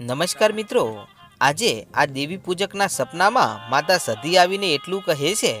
નમસ્કાર મિત્રો, આજે આ દેવી પૂજકના સપનામાં માતા સધી આવીને એટલું કહે છે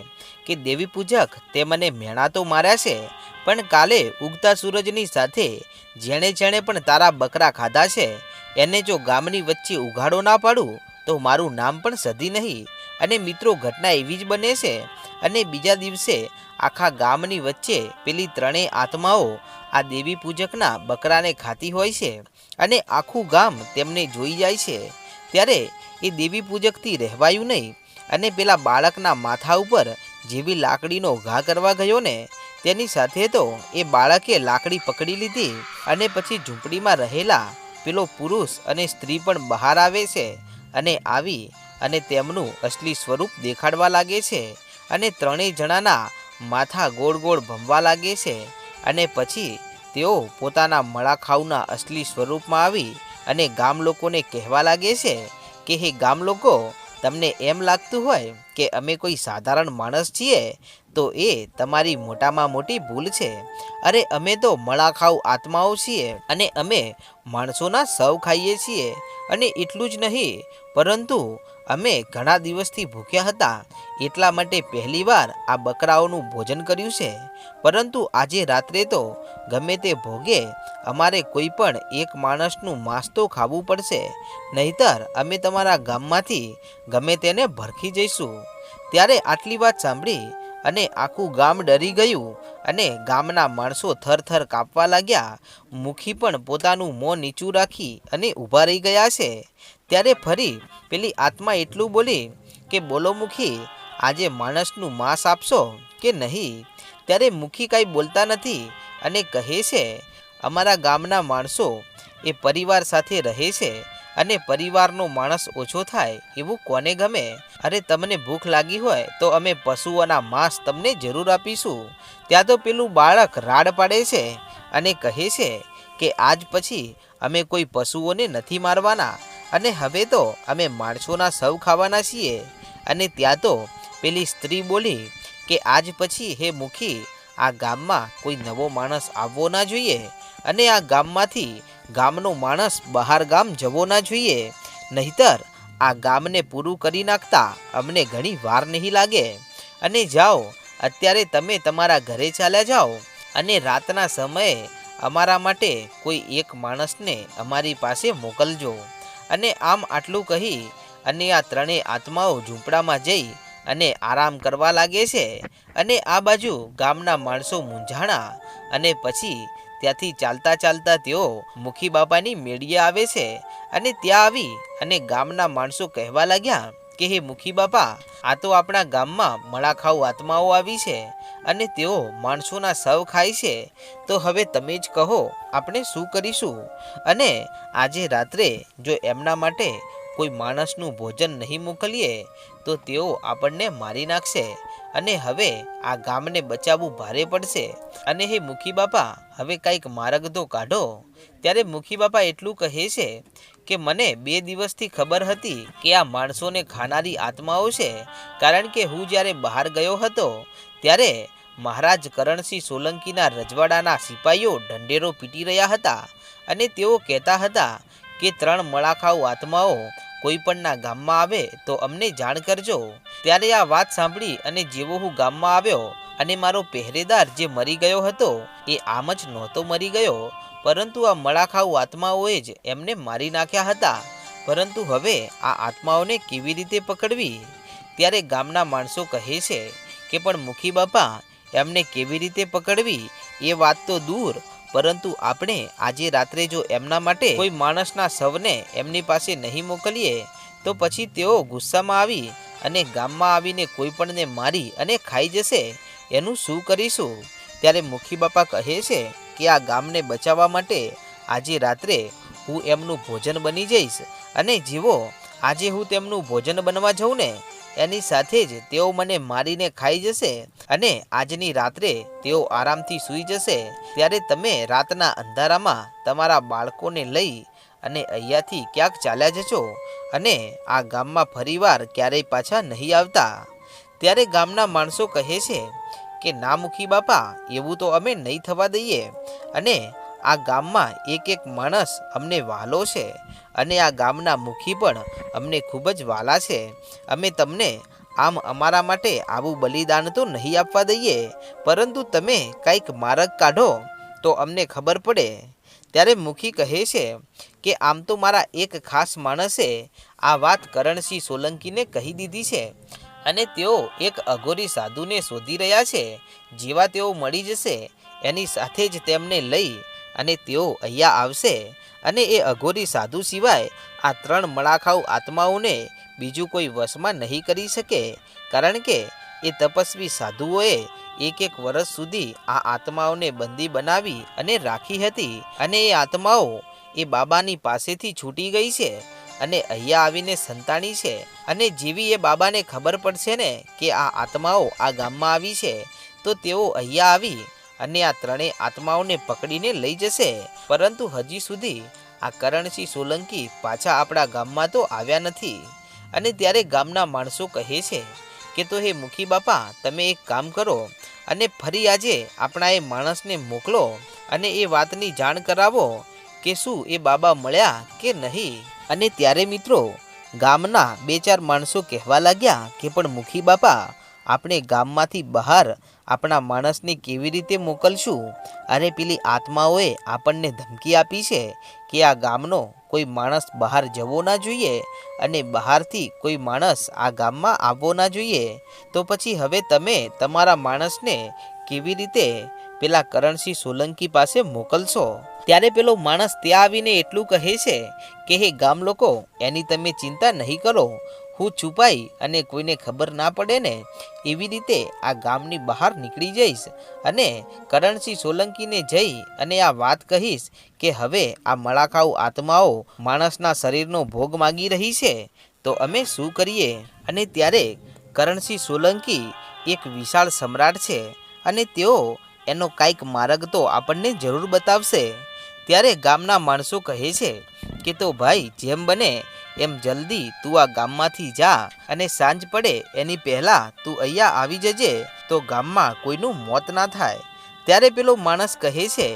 કે દેવી પૂજક, તે મને મેણા તો માર્યા છે, પણ કાલે ઉગતા સૂરજની સાથે જેણે જેણે પણ તારા બકરા ખાધા છે, એને જો ગામની વચ્ચે ઉઘાડો ના પાડું, તો મારું નામ પણ સધી નહીં. અને મિત્રો ઘટના એવી જ બને છે અને બીજા દિવસે આખા ગામની વચ્ચે પેલી ત્રણેય આત્માઓ આ દેવી પૂજકના બકરાને ખાતી હોય છે અને આખું ગામ તેમને જોઈ જાય છે. ત્યારે એ દેવી પૂજકથી રહેવાયું નહીં અને પેલા બાળકના માથા ઉપર જેવી લાકડીનો ઘા કરવા ગયો ને, તેની સાથે તો એ બાળકે લાકડી પકડી લીધી અને પછી ઝૂંપડીમાં રહેલા પેલો પુરુષ અને સ્ત્રી પણ બહાર આવે છે અને આવી અને તેમનું અસલી સ્વરૂપ દેખાડવા લાગે છે અને ત્રણેય જણાના માથા ગોળ ગોળ ભમવા લાગે છે અને પછી તેઓ પોતાના મળાખાઉના અસલી સ્વરૂપમાં આવી અને ગામ લોકોને કહેવા લાગે છે કે, હે ગામ લોકો, તમને એમ લાગતું હોય કે અમે કોઈ સાધારણ માણસ છીએ, તો એ તમારી મોટામાં મોટી ભૂલ છે. અરે, અમે તો મળાખાઉ આત્માઓ છીએ અને અમે માણસોના સૌ ખાઈએ છીએ અને એટલું જ નહીં, પરંતુ અમે ઘણા દિવસથી ભૂખ્યા હતા. એટલા માટે પહેલીવાર આ બકરાઓનું ભોજન કર્યું છે. પરંતુ આજે રાત્રે તો ગમે તે ભોગે, અમારે કોઈ પણ એક માણસનું માંસ તો ખાવું પડશે. નહીતર અમે તમારા ગામમાંથી ગમે તેને ભરખી જઈશું. ત્યારે આટલી વાત સાંભળી અને આખું ગામ ડરી ગયું અને ગામના માણસો થરથર કાપવા લાગ્યા. મુખી પણ પોતાનું મોં નીચું રાખી અને ઊભા રહી ગયા છે. ત્યારે ફરી પેલી આત્મા એટલું બોલી કે, બોલો મુખી, આજે માણસનું માંસ આપશો કે નહીં? ત્યારે મુખી કાંઈ બોલતા નથી અને કહે છે, અમારા ગામના માણસો એ પરિવાર સાથે રહે છે અને પરિવારનો માણસ ઓછો થાય એવું કોને ગમે? અરે, તમને ભૂખ લાગી હોય તો અમે પશુઓના માંસ તમને જરૂર આપીશું. ત્યાં તો પેલું બાળક રાડ પાડે છે અને કહે છે કે, આજ પછી અમે કોઈ પશુઓને નથી મારવાના. અને હવે તો અમે માણસોના સૌ ખાવાના છીએ. અને ત્યાં તો પેલી સ્ત્રી બોલી કે આજ પછી હે મુખી, આ ગામમાં કોઈ નવો માણસ આવવો ના જોઈએ અને આ ગામમાંથી ગામનો માણસ બહાર ગામ જવો ના જોઈએ. નહીતર આ ગામને પૂરું કરી નાખતા અમને ઘણી વાર નહીં લાગે. અને જાઓ, અત્યારે તમે તમારા ઘરે ચાલ્યા જાઓ અને રાતના સમયે અમારા માટે કોઈ એક માણસને અમારી પાસે મોકલજો. અને આમ આટલું કહી અને આ ત્રણેય આત્માઓ ઝૂંપડામાં જઈ અને આરામ કરવા લાગે છે અને આ બાજુ ગામના માણસો મૂંઝાણા અને પછી ત્યાંથી ચાલતા ચાલતા તેઓ મુખી બાપાની મેળીએ આવે છે અને ત્યાં આવી અને ગામના માણસો કહેવા લાગ્યા કે, હે મુખી બાપા આ તો આપણા ગામમાં મળાખાઉ આત્માઓ આવી છે અને તેઓ માણસોના સવ ખાય છે, તો હવે તમે જ કહો, આપણે શું કરીશું? અને આજે રાત્રે જો એમના માટે કોઈ માણસનું ભોજન નહીં મોકલીએ, તો તેઓ આપણને મારી નાખશે અને હવે આ ગામને બચાવવું ભારે પડશે. અને હે મુખી બાપા, હવે કાંઈક માર્ગ તો કાઢો. ત્યારે મુખી બાપા એટલું કહે છે કે, મને બે દિવસથી ખબર હતી કે આ માણસોને ખાનારી આત્માઓ છે. કારણ કે હું જ્યારે બહાર ગયો હતો, ત્યારે મહારાજ કરણસિંહ સોલંકીના રજવાડાના સિપાહીઓ ઢંઢેરો પીટી રહ્યા હતા અને તેઓ કહેતા હતા કે ત્રણ મળાખાઉ આત્માઓ કોઈપણના ગામમાં આવે તો અમને જાણ કરજો. ત્યારે આ વાત સાંભળી અને જેવો હું ગામમાં આવ્યો અને મારો પહેરેદાર જે મરી ગયો હતો, એ આમ જ નહોતો મરી ગયો. પરંતુ આ મળાખાઉ આત્માઓએ જ એમને મારી નાખ્યા હતા. પરંતુ હવે આ આત્માઓને કેવી રીતે પકડવી? ત્યારે ગામના માણસો કહે છે કે, પણ મુખી બાપા એમને કેવી રીતે પકડવી એ વાત તો દૂર, પરંતુ આપણે આજે રાત્રે જો એમના માટે કોઈ માણસના શવને એમની પાસે નહીં મોકલીએ, તો પછી તેઓ ગુસ્સામાં આવી અને ગામમાં આવીને કોઈ પણને મારી અને ખાઈ જશે, એનું શું કરીશું? ત્યારે મુખી બાપા કહે છે કે આ ગામને બચાવવા માટે આજે રાત્રે હું એમનું ભોજન બની જઈશ અને જીવો, આજે હું તેમનું ભોજન બનવા જાઉં ને એની સાથે જ તેઓ મને મારીને ખાઈ જશે અને આજની રાત્રે તેઓ આરામથી સૂઈ જશે. ત્યારે તમે રાતના અંધારામાં તમારા બાળકોને લઈ અને અહીંયાથી ક્યાંક ચાલ્યા જશો અને આ ગામમાં ફરીવાર ક્યારેય પાછા નહીં આવતા. ત્યારે ગામના માણસો કહે છે કે, ના મુખી બાપા, એવું તો અમે નહીં થવા દઈએ. અને આ ગામમાં એક એક માણસ અમને વાલો છે અને આ ગામના મુખી પણ અમને ખૂબ જ વાલા છે. અમે તમને આમ અમારા માટે આવું બલિદાન તો નહીં આપવા દઈએ, પરંતુ તમે કંઈક માર્ગ કાઢો તો અમને ખબર પડે. ત્યારે મુખી કહે છે કે, આમ તો મારા એક ખાસ માણસે આ વાત કરણસિંહ સોલંકીને કહી દીધી છે અને તેઓ એક અઘોરી સાધુને શોધી રહ્યા છે. જેવા તેઓ મળી જશે, એની સાથે જ તેમને લઈ અને તેઓ અહીંયા આવશે અને એ અઘોરી સાધુ સિવાય આ ત્રણ મળાખાઉ આત્માઓને બીજું કોઈ વશમાં નહીં કરી શકે, કારણ કે એ તપસ્વી સાધુઓએ એક એક વર્ષ સુધી આ આત્માઓને બંદી બનાવી અને રાખી હતી અને એ આત્માઓ એ બાબાની પાસેથી છૂટી ગઈ છે અને અહીંયા આવીને સંતાણી છે અને જેવી એ બાબાને ખબર પડશે ને કે આ આત્માઓ આ ગામમાં આવી છે, તો તેઓ અહીંયા આવી અને આ ત્રણેય આત્માઓને પકડીને લઈ જશે. પરંતુ હજી સુધી આ કરણસિંહ સોલંકી પાછા આપણા ગામમાં તો આવ્યા નથી. અને ત્યારે ગામના માણસો કહે છે કે, તો હે મુખી બાપા, તમે એક કામ કરો અને ફરી આજે આપણા એ માણસને મોકલો અને એ વાતની જાણ કરાવો કે શું એ બાબા મળ્યા કે નહીં. અને ત્યારે મિત્રો ગામના બે ચાર માણસો કહેવા લાગ્યા કે, પણ મુખી બાપા આપણે ગામમાંથી બહાર આપણા માણસને કેવી રીતે મોકલશું? અરે પેલી આત્માઓએ આપણને ધમકી આપી છે કે આ ગામનો કોઈ માણસ બહાર જવો ના જોઈએ અને બહારથી કોઈ માણસ આ ગામમાં આવવો ના જોઈએ. તો પછી હવે તમે તમારા માણસને કેવી રીતે પેલા કરણસિંહ સોલંકી પાસે મોકલશો? ત્યારે પેલો માણસ ત્યાં આવીને એટલું કહે છે કે, હે ગામ લોકો એની તમે ચિંતા નહીં કરો. હું છુપાઈ અને કોઈને ખબર ના પડે ને, એવી રીતે આ ગામની બહાર નીકળી જઈશ અને કરણસિંહ સોલંકીને જઈ અને આ વાત કહીશ કે હવે આ મળાખાઉ આત્માઓ માણસના શરીરનો ભોગ માગી રહી છે, તો અમે શું કરીએ? અને ત્યારે કરણસિંહ સોલંકી એક વિશાળ સમ્રાટ છે અને તેઓ એનો કાંઈક માર્ગ તો આપણને જરૂર બતાવશે. ત્યારે ગામના માણસો કહે છે કે તો ભાઈ જેમ બને એમ જલ્દી તું આ ગામમાંથી જા અને સાંજ પડે એની પહેલાં તું અહીંયા આવી જજે તો ગામમાં કોઈનું મોત ના થાય. ત્યારે પેલો માણસ કહે છે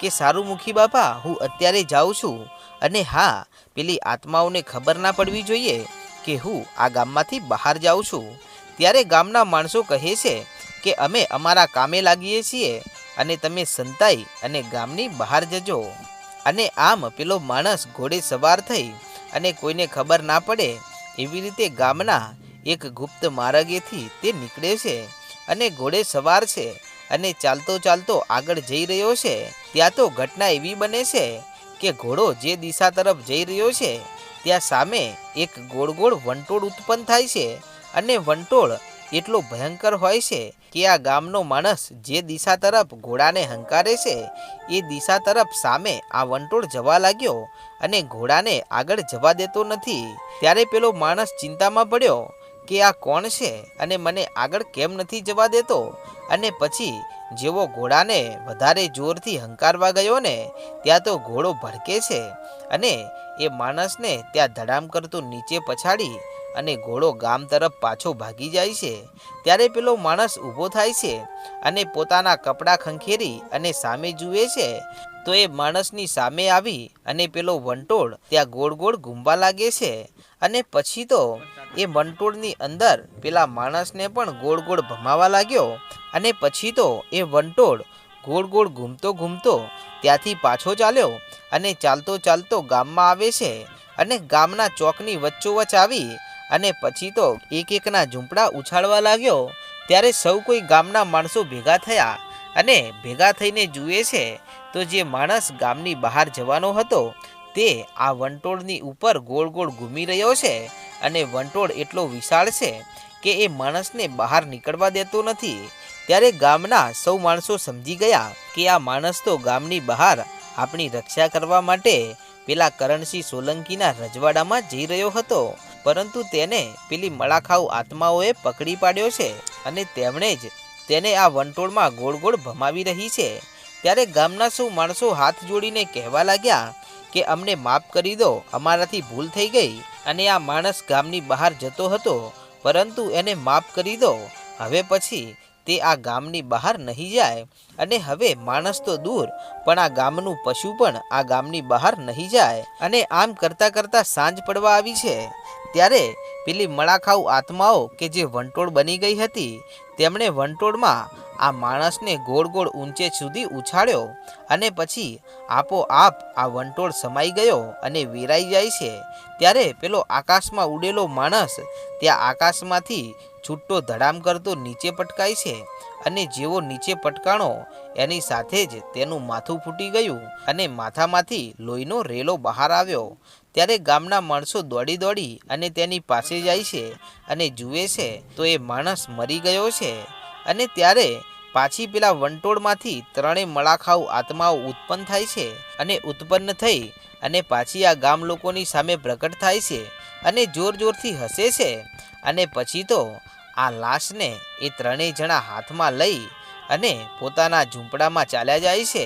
કે સારું મુખી બાપા, હું અત્યારે જાઉં છું અને હા, પેલી આત્માઓને ખબર ના પડવી જોઈએ કે હું આ ગામમાંથી બહાર જાઉં છું. ત્યારે ગામના માણસો કહે છે કે, અમે અમારા કામે લાગીએ છીએ અને તમે સંતાઈ અને ગામની બહાર જજો. અને આમ પેલો માણસ ઘોડે સવાર થઈ અને કોઈને ખબર ના પડે, એવી રીતે ગામના એક ગુપ્ત માર્ગેથી તે નીકળે છે અને ઘોડે સવાર છે અને ચાલતો ચાલતો આગળ જઈ રહ્યો છે. ત્યાં તો ઘટના એવી બને છે કે ઘોડો જે દિશા તરફ જઈ રહ્યો છે, ત્યાં સામે એક ગોળ ગોળ વંટોળ ઉત્પન્ન થાય છે અને વંટોળ એટલો ભયંકર હોય છે કે આ ગામનો માણસ જે દિશા તરફ ઘોડાને હંકારે છે, એ દિશા તરફ સામે આ વંટોળ જવા લાગ્યો અને ઘોડાને આગળ જવા દેતો નથી. ત્યારે પેલો માણસ ચિંતામાં પડ્યો કે આ કોણ છે અને મને આગળ કેમ નથી જવા દેતો? અને પછી જેવો ઘોડાને વધારે જોરથી હંકારવા ગયો ને, ત્યાં તો ઘોડો ભડકે છે અને એ માણસને ત્યાં ધડામ કરતો નીચે પછાડી અને ઘોડો ગામ તરફ પાછો ભાગી જાય છે. ત્યારે પેલો માણસ ઊભો થાય છે અને પોતાના કપડાં ખંખેરી અને સામે જુએ છે. તો એ માણસની સામે આવી અને પેલો વંટોળ ત્યાં ગોળ ગોળ ઘૂમવા લાગે છે. અને પછી તો એ વંટોળની અંદર પેલા માણસને પણ ગોળ ગોળ ભમાવા લાગ્યો અને પછી તો એ વંટોળ ગોળ ગોળ ઘૂમતો ઘૂમતો ત્યાંથી પાછો ચાલ્યો અને ચાલતો ચાલતો ગામમાં આવે છે અને ગામના ચોકની વચ્ચોવચ આવી અને પછી તો એક એકના ઝૂંપડા ઉછાળવા લાગ્યો, ત્યારે સૌ કોઈ ગામના માણસો ભેગા થયા અને ભેગા થઈને જુએ છે તો જે માણસ ગામની બહાર જવાનો હતો, તે આ વંટોળની ઉપર ગોળ ગોળ ઘૂમી રહ્યો છે અને વંટોળ એટલો વિશાળ છે કે એ માણસને બહાર નીકળવા દેતો નથી. ત્યારે ગામના સૌ માણસો સમજી ગયા કે આ માણસ તો ગામની બહાર આપણી રક્ષા કરવા માટે પેલા કરણસિંહ સોલંકીના રજવાડામાં જઈ રહ્યો હતો. પરંતુ તેને પેલી મળાખાઉ આત્માઓએ પકડી પાડ્યો છે અને તેમણે જ તેને આ વંટોળમાં ગોળ ગોળ ભમાવી રહી છે. ત્યારે ગામના સૌ માણસો હાથ જોડીને કહેવા લાગ્યા કે, અમને માફ કરી દો, અમારાથી ભૂલ થઈ ગઈ અને આ માણસ ગામની બહાર જતો હતો, પરંતુ એને માફ કરી દો. હવે પછી તે આ ગામની બહાર નહીં જાય અને હવે માણસ તો દૂર, પણ આ ગામનું પશુ પણ આ ગામની બહાર નહીં જાય અને આમ કરતાં કરતાં સાંજ પડવા આવી છે. ત્યારે પેલી મળાખાઉ આત્માઓ કે જે વંટોળ બની ગઈ હતી, તેમણે વંટોળમાં આ માણસને ગોળ ગોળ ઊંચે સુધી ઉછાળ્યો અને પછી આપોઆપ આ વંટોળ સમાઈ ગયો અને વેરાઈ જાય છે. ત્યારે પેલો આકાશમાં ઉડેલો માણસ, ત્યાં આકાશમાંથી છૂટો ધડામ કરતો નીચે પટકાય છે અને જેવો નીચે પટકાણો, એની સાથે જ તેનું માથું ફૂટી ગયું અને માથામાંથી લોહીનો રેલો બહાર આવ્યો. ત્યારે ગામના માણસો દોડી દોડી અને તેની પાસે જાય છે અને જુએ છે તો એ માણસ મરી ગયો છે. અને ત્યારે પાછી પેલા વંટોળમાંથી ત્રણેય મળાખાઉ આત્માઓ ઉત્પન્ન થાય છે અને ઉત્પન્ન થઈ અને પાછી આ ગામ લોકોની સામે પ્રગટ થાય છે અને જોર જોરથી હસે છે. અને પછી તો આ લાશને એ ત્રણેય જણા હાથમાં લઈ અને પોતાના ઝૂંપડામાં ચાલ્યા જાય છે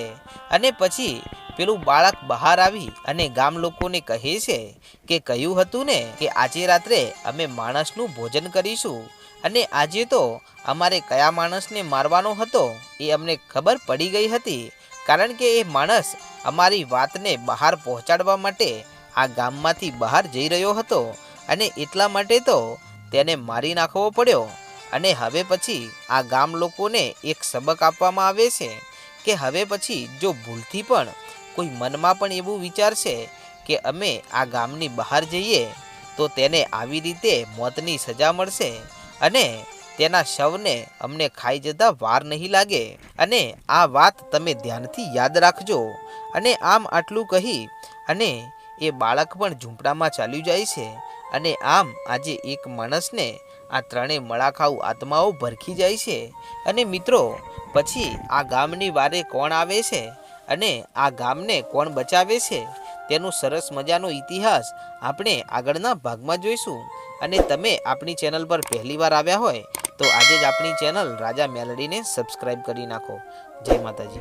અને પછી પેલું બાળક બહાર આવી અને ગામ લોકોને કહે છે કે કહ્યું હતું ને કે આજે રાત્રે અમે માણસનું ભોજન કરીશું અને આજે તો અમારે કયા માણસને મારવાનો હતો એ અમને ખબર પડી ગઈ હતી કારણ કે એ માણસ અમારી વાતને બહાર પહોંચાડવા માટે આ ગામમાંથી બહાર જઈ રહ્યો હતો અને એટલા માટે તો તેને મારી નાખવો પડ્યો અને હવે પછી આ ગામ લોકોને એક સબક આપવામાં આવે છે કે હવે પછી જો ભૂલથી પણ કોઈ મનમાં પણ એવું વિચારશે કે અમે આ ગામની બહાર જઈએ, તો તેને આવી રીતે મોતની સજા મળશે અને તેના શવને અમને ખાઈ જતા વાર નહીં લાગે. અને આ વાત તમે ધ્યાનથી યાદ રાખજો અને આમ આટલું કહી અને એ બાળક પણ ઝૂંપડામાં ચાલ્યું જાય છે. અને આમ આજે એક માણસને આ ત્રણેય મળાખાઉ આત્માઓ ભરખી જાય છે. અને મિત્રો, પછી આ ગામની વારે કોણ આવે છે? અને આ ગામને કોણ બચાવે છે? તેનું સરસ મજાનો ઇતિહાસ આપણે આગળના ભાગમાં જોઈશું. અને તમે આપણી ચેનલ પર પહેલીવાર આવ્યા હોય, તો આજે જ આપણી ચેનલ રાજા મેલડીને સબસ્ક્રાઈબ કરી નાખો. જય માતાજી.